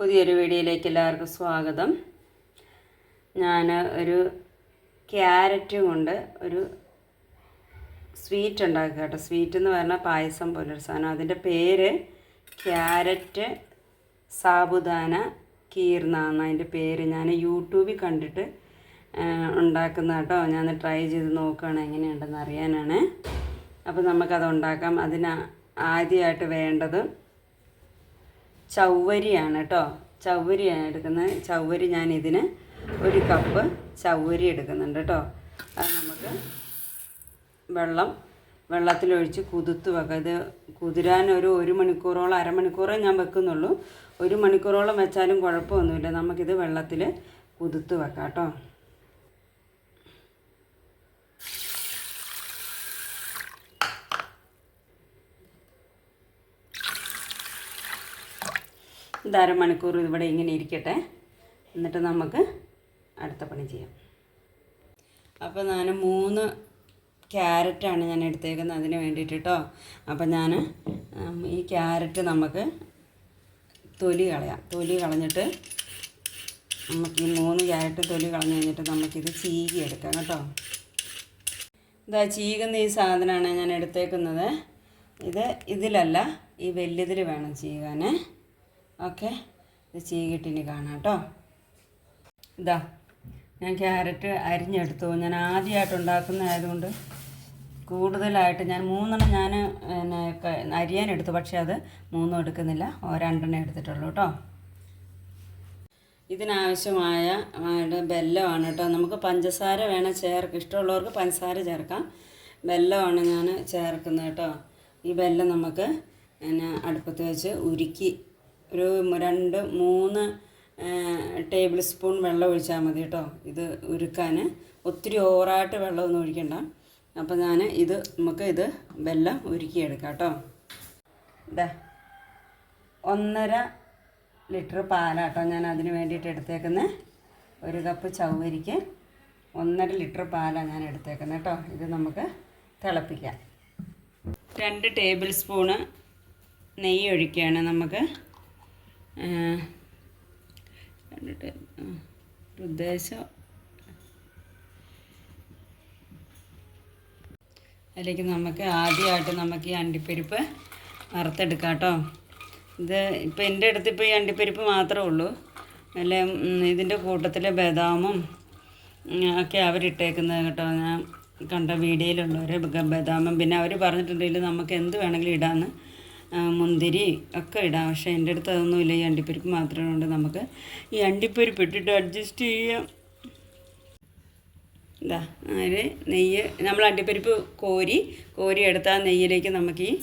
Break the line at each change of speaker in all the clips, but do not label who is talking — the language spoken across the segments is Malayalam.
പുതിയൊരു വീഡിയോയിലേക്ക് എല്ലാവർക്കും സ്വാഗതം. ഞാൻ ഒരു ക്യാരറ്റ് കൊണ്ട് ഒരു സ്വീറ്റ് ഉണ്ടാക്കുക കേട്ടോ. സ്വീറ്റ് എന്ന് പറഞ്ഞാൽ പായസം പോലൊരു സാധനം. അതിന്റെ പേര് ക്യാരറ്റ് സാബുദാന കീർന്നാണ് അതിന്റെ പേര് ഞാൻ യൂട്യൂബിൽ കണ്ടിട്ട് ഉണ്ടാക്കുന്ന കേട്ടോ. ഞാൻ ട്രൈ ചെയ്ത് നോക്കുകയാണ് എങ്ങനെയുണ്ടെന്ന് അറിയാനാണ്. അപ്പോൾ നമുക്കത് ഉണ്ടാക്കാം. അതിന് ആദ്യമായിട്ട് വേണ്ടത് ചവ്വരിയാണ് കേട്ടോ ചവ്വരിയാണ് എടുക്കുന്നത്. ചവ്വരി ഞാൻ ഇതിന് ഒരു കപ്പ് ചവ്വരി എടുക്കുന്നുണ്ട് കേട്ടോ അത് നമുക്ക് വെള്ളം വെള്ളത്തിലൊഴിച്ച് കുതിർത്ത് വെക്കുക ഇത് കുതിരാൻ ഒരു ഒരു മണിക്കൂറോളം അരമണിക്കൂറേ ഞാൻ വെക്കുന്നുള്ളൂ. ഒരു മണിക്കൂറോളം വെച്ചാലും കുഴപ്പമൊന്നുമില്ല. നമുക്കിത് വെള്ളത്തിൽ കുതിർത്ത് വെക്കാം കേട്ടോ ഇത് അരമണിക്കൂർ ഇവിടെ ഇങ്ങനെ ഇരിക്കട്ടെ. എന്നിട്ട് നമുക്ക് അടുത്ത പണി ചെയ്യാം. അപ്പോൾ ഞാൻ മൂന്ന് ക്യാരറ്റാണ് ഞാൻ എടുത്തേക്കുന്നത് അതിന് വേണ്ടിയിട്ട് കേട്ടോ അപ്പം ഞാൻ ഈ ക്യാരറ്റ് നമുക്ക് തൊലി കളയാം. തൊലി കളഞ്ഞിട്ട് നമുക്ക് ഈ മൂന്ന് ക്യാരറ്റ് തൊലി കളഞ്ഞ് കഴിഞ്ഞിട്ട് നമുക്കിത് ചീകി എടുക്കാം കേട്ടോ. ഇതാ ചീകുന്ന ഈ സാധനമാണ് ഞാൻ എടുത്തേക്കുന്നത്. ഇത് ഇതിലല്ല ഈ വലിയതിൽ വേണം ചീകാൻ ഓക്കെ. ഇത് ചീകിട്ടിനി കാണാം കേട്ടോ. ഇതാ ഞാൻ ക്യാരറ്റ് അരിഞ്ഞെടുത്തു. ഞാൻ ആദ്യമായിട്ട് ഉണ്ടാക്കുന്നതായതുകൊണ്ട് കൂടുതലായിട്ട് ഞാൻ മൂന്നെണ്ണം ഞാൻ പിന്നെ അരിയാനെടുത്തു. പക്ഷേ അത് മൂന്നും എടുക്കുന്നില്ല. രണ്ടെണ്ണം എടുത്തിട്ടുള്ളൂ കേട്ടോ. ഇതിനാവശ്യമായ ബെല്ലമാണ് കേട്ടോ. നമുക്ക് പഞ്ചസാര വേണം ചേർക്ക് ഇഷ്ടമുള്ളവർക്ക് പഞ്ചസാര ചേർക്കാം. ബെല്ലമാണ് ഞാൻ ചേർക്കുന്നത് കേട്ടോ. ഈ ബെല്ലം നമുക്ക് പിന്നെ അടുപ്പത്ത് വെച്ച് ഉരുക്കി ഒരു രണ്ട് മൂന്ന് ടേബിൾ സ്പൂൺ വെള്ളം ഒഴിച്ചാൽ മതി കേട്ടോ ഇത് ഉരുക്കാൻ ഒത്തിരി ഓവറായിട്ട് വെള്ളമൊന്നും ഒഴിക്കണ്ട. അപ്പോൾ ഞാൻ ഇത് നമുക്ക് ഇത് വെല്ലം ഉരുക്കിയെടുക്കാം കേട്ടോ ഇതാ ഒന്നര ലിറ്റർ പാലാട്ടോ ഞാൻ അതിന് വേണ്ടിയിട്ട് എടുത്തേക്കുന്നത് ഒരു കപ്പ് ചവ്വരിക്ക് ഒന്നര ലിറ്റർ പാലാണ് ഞാൻ എടുത്തേക്കുന്നത് കേട്ടോ ഇത് നമുക്ക് തിളപ്പിക്കാം. രണ്ട് ടേബിൾ സ്പൂണ് നെയ്യ് ഒഴിക്കുകയാണ് നമുക്ക് ആ, രണ്ട് ടേ- ആ, ഒരു ഉദ്ദേശം അതിലേക്ക് നമുക്ക് ആദ്യമായിട്ട് നമുക്ക് ഈ അണ്ടിപ്പരിപ്പ് വറുത്തെടുക്കാം കേട്ടോ. ഇത് ഇപ്പം എന്റെ അടുത്ത് ഇപ്പോൾ ഈ അണ്ടിപ്പരിപ്പ് മാത്രമേ ഉള്ളൂ. അല്ല ഇതിന്റെ കൂട്ടത്തിൽ ബദാമും ഒക്കെ അവരിട്ടേക്കുന്നത് കേട്ടോ. ഞാൻ കണ്ട വീഡിയോയിലുള്ളവർ ബദാമും. പിന്നെ അവർ പറഞ്ഞിട്ടുണ്ടെങ്കിൽ നമുക്ക് എന്ത് വേണമെങ്കിലും ഇടാമെന്ന് മുന്തിരി ഒക്കെ ഇടാം. പക്ഷേ എന്റെ അടുത്ത് അതൊന്നുമില്ല. ഈ അണ്ടിപ്പരിപ്പ് മാത്രമേ ഉണ്ട് നമുക്ക്. ഈ അണ്ടിപ്പരിപ്പ് ഇട്ടിട്ട് അഡ്ജസ്റ്റ് ചെയ്യാം. ഇതാ അതിൽ നെയ്യ്. നമ്മൾ അണ്ടിപ്പരിപ്പ് കോരി കോരി എടുത്ത നെയ്യിലേക്ക് നമുക്ക് ഈ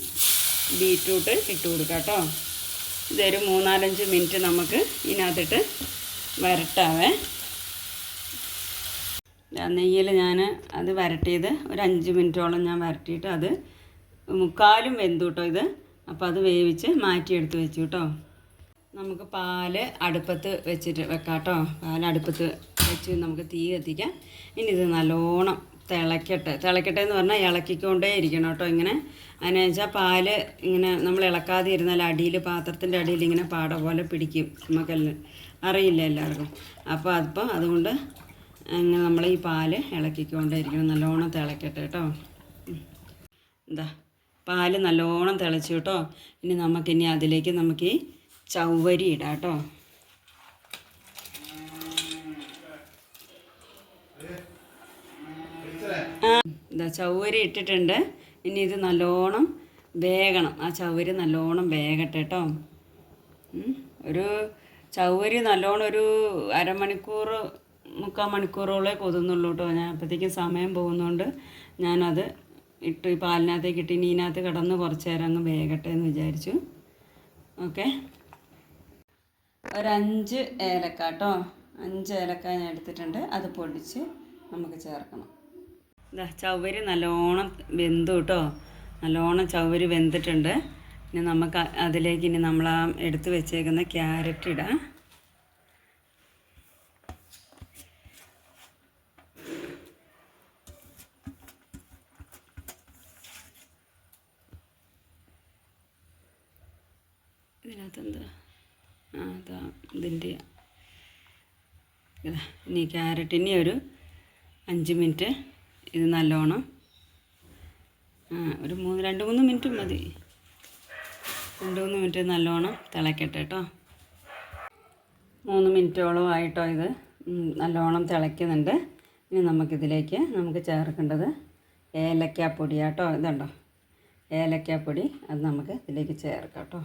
ബീറ്റ്റൂട്ട് ഇട്ട് കൊടുക്കാം കേട്ടോ. ഇതൊരു മൂന്നാലഞ്ച് മിനിറ്റ് നമുക്ക് ഇതിനകത്തിട്ട് വരട്ടാവേ. നെയ്യിൽ ഞാൻ അത് വരട്ടിയത് ഒരു അഞ്ച് മിനിറ്റോളം ഞാൻ വരട്ടിയിട്ട് അത് മുക്കാലും വെന്തു കേട്ടോ ഇത്. അപ്പോൾ അത് വേവിച്ച് മാറ്റിയെടുത്ത് വെച്ചു കേട്ടോ നമുക്ക് പാൽ അടുപ്പത്ത് വെച്ചിട്ട് വെക്കാം കേട്ടോ പാൽ അടുപ്പത്ത് വെച്ച് നമുക്ക് തീ കത്തിക്കാം. ഇനി ഇത് നല്ലോണം തിളക്കട്ടെ. തിളക്കട്ടെ എന്ന് പറഞ്ഞാൽ ഇളക്കിക്കൊണ്ടേ ഇരിക്കണം കേട്ടോ ഇങ്ങനെ. അതിനെ വെച്ചാൽ പാൽ ഇങ്ങനെ നമ്മൾ ഇളക്കാതെ ഇരുന്നാൽ അടിയിൽ പാത്രത്തിന്റെ അടിയിൽ ഇങ്ങനെ പാട പോലെ പിടിക്കും. നമുക്കെല്ലാം അറിയില്ല എല്ലാവർക്കും. അപ്പോൾ അതിപ്പോൾ അതുകൊണ്ട് ഇങ്ങനെ നമ്മൾ ഈ പാൽ ഇളക്കിക്കൊണ്ടേ ഇരിക്കണം. നല്ലോണം തിളക്കട്ടെ കേട്ടോ. എന്താ പാൽ നല്ലോണം തിളച്ചു കേട്ടോ. ഇനി നമുക്കിനി അതിലേക്ക് നമുക്ക് ഈ ചവ്വരി ഇടാം കേട്ടോ. എന്താ ചവ്വരി ഇട്ടിട്ടുണ്ട്. ഇനി ഇത് നല്ലോണം വേകണം. ആ ചവ്വരി നല്ലോണം വേകട്ടെ കേട്ടോ. ഒരു ചവ്വരി നല്ലോണം ഒരു അരമണിക്കൂർ മുക്കാൽ മണിക്കൂറോളേ കൊതുന്നുള്ളൂ കേട്ടോ. ഞാൻ അപ്പോഴത്തേക്കും സമയം പോകുന്നതുകൊണ്ട് ഞാനത് ഇട്ട് പാലിനകത്തേക്ക് ഇട്ട് ഇനി ഇതിനകത്ത് കിടന്ന് കുറച്ച് നേരം അങ്ങ് വേകട്ടെ എന്ന് വിചാരിച്ചു. ഓക്കെ. ഒരഞ്ച് ഏലക്ക കേട്ടോ. അഞ്ച് ഏലക്ക ഞാൻ എടുത്തിട്ടുണ്ട്. അത് പൊടിച്ച് നമുക്ക് ചേർക്കണം. ഇതാ ചവരി നല്ലോണം വെന്തു കേട്ടോ. നല്ലോണം ചവരി വെന്തിട്ടുണ്ട്. ഇനി നമുക്ക് അതിലേക്ക് ഇനി നമ്മൾ ആ എടുത്ത് വെച്ചേക്കുന്ന ക്യാരറ്റ് ഇടാം. ഇതിനകത്ത് അതാ ഇതിന്റെ ഇതാ. ഇനി ക്യാരറ്റിനെ ഒരു അഞ്ച് മിനിറ്റ് ഇത് നല്ലോണം ഒരു മൂന്ന് രണ്ട് മൂന്ന് മിനിറ്റ് മതി. രണ്ട് മൂന്ന് മിനിറ്റ് നല്ലോണം തിളക്കട്ടെ കേട്ടോ മൂന്ന് മിനിറ്റോളം ആയിട്ടോ ഇത് നല്ലോണം തിളയ്ക്കുന്നുണ്ട്. ഇനി നമുക്കിതിലേക്ക് നമുക്ക് ചേർക്കേണ്ടത് ഏലക്കാപ്പൊടിയാട്ടോ ഇതുണ്ടോ? ഏലക്കാപ്പൊടി അത് നമുക്ക് ഇതിലേക്ക് ചേർക്കാം കേട്ടോ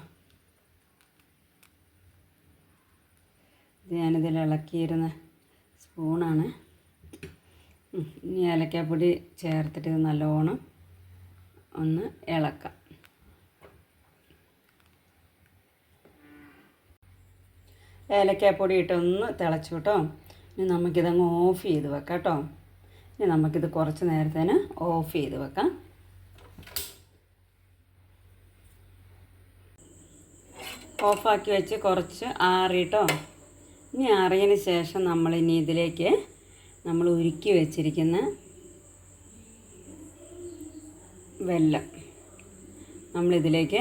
ഇത് ഞാനിതിൽ ഇളക്കിയിരുന്ന സ്പൂണാണ്. ഇനി ഏലക്കാപ്പൊടി ചേർത്തിട്ട് ഇത് നല്ലോണം ഒന്ന് ഇളക്കാം. ഏലക്കാപ്പൊടി ഇട്ടൊന്ന് തിളച്ചു കേട്ടോ. ഇനി നമുക്കിതങ്ങ് ഓഫ് ചെയ്ത് വെക്കാം കേട്ടോ. ഇനി നമുക്കിത് കുറച്ച് നേരത്തേന് ഓഫ് ചെയ്ത് വെക്കാം. ഓഫാക്കി വെച്ച് കുറച്ച് ആറിട്ടോ. ഇനി ആറിയതിന് ശേഷം നമ്മൾ ഇനി ഇതിലേക്ക് നമ്മൾ ഉരുക്കി വെച്ചിരിക്കുന്ന വെല്ലം നമ്മളിതിലേക്ക്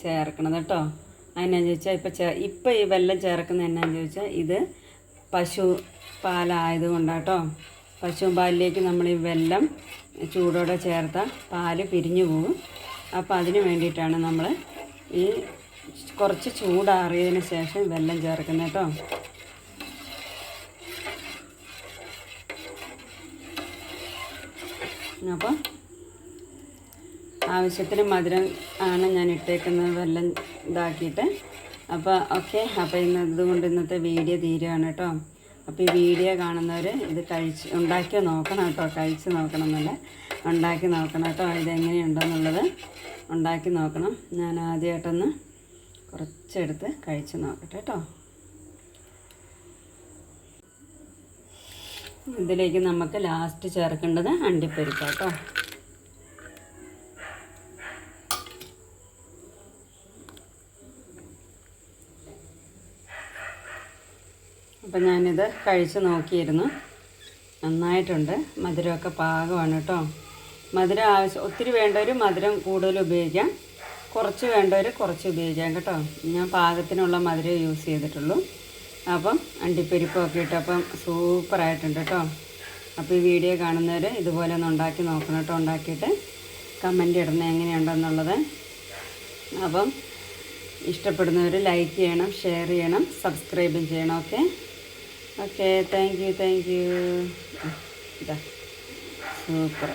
ചേർക്കണം കേട്ടോ. അതിനാന്ന് ചോദിച്ചാൽ ഇപ്പം ചേ ഇപ്പം ഈ വെല്ലം ചേർക്കുന്ന എന്നാന്ന് ചോദിച്ചാൽ ഇത് പശു പാലായത് കൊണ്ടാട്ടോ. പശു പാലിലേക്ക് നമ്മൾ ഈ വെല്ലം ചൂടോടെ ചേർത്താൽ പാൽ പിരിഞ്ഞു പോകും അപ്പോൾ അതിന് വേണ്ടിയിട്ടാണ് നമ്മൾ ഈ കുറച്ച് ചൂടാറിയതിന് ശേഷം വെല്ലം ചേർക്കുന്നത് കേട്ടോ. അപ്പോൾ ആവശ്യത്തിന് മധുരം ആണ് ഞാൻ ഇട്ടേക്കുന്നത്. വെള്ളം ഇതാക്കിയിട്ട്. അപ്പോൾ ഓക്കെ അപ്പോൾ ഇന്ന് ഇതുകൊണ്ട് ഇന്നത്തെ വീഡിയോ തീരുകയാണ് കേട്ടോ അപ്പോൾ ഈ വീഡിയോ കാണുന്നവർ ഇത് കഴിച്ച് ഉണ്ടാക്കി നോക്കണം കേട്ടോ കഴിച്ച് നോക്കണം എന്നല്ല ഉണ്ടാക്കി നോക്കണം കേട്ടോ ഇതെങ്ങനെയുണ്ടെന്നുള്ളത് ഉണ്ടാക്കി നോക്കണം. ഞാൻ ആദ്യമായിട്ടൊന്ന് കുറച്ചെടുത്ത് കഴിച്ച് നോക്കട്ടെ കേട്ടോ ഇതിലേക്ക് നമുക്ക് ലാസ്റ്റ് ചേർക്കേണ്ടത് അണ്ടിപ്പരിപ്പ് കേട്ടോ അപ്പം ഞാനിത് കഴിച്ച് നോക്കിയിരുന്നു. നന്നായിട്ടുണ്ട്. മധുരമൊക്കെ പാകമാണ് കേട്ടോ. മധുരം ആവശ്യം ഒത്തിരി വേണ്ടവർ മധുരം കൂടുതൽ ഉപയോഗിക്കാം. കുറച്ച് വേണ്ടവർ കുറച്ച് ഉപയോഗിക്കാം കേട്ടോ. ഞാൻ പാകത്തിനുള്ള മധുരം യൂസ് ചെയ്തിട്ടുള്ളൂ. അപ്പം അണ്ടിപ്പരിപ്പൊക്കെ ഇട്ടപ്പം സൂപ്പറായിട്ടുണ്ട് കേട്ടോ. അപ്പോൾ ഈ വീഡിയോ കാണുന്നവർ ഇതുപോലെ ഒന്ന് ഉണ്ടാക്കി നോക്കണം കേട്ടോ. ഉണ്ടാക്കിയിട്ട് കമന്റ് ഇടുന്നത് എങ്ങനെയുണ്ടെന്നുള്ളത്. അപ്പം ഇഷ്ടപ്പെടുന്നവർ ലൈക്ക് ചെയ്യണം ഷെയർ ചെയ്യണം സബ്സ്ക്രൈബും ചെയ്യണം okay okay thank you thank you ഇതാ. സൂപ്പർ.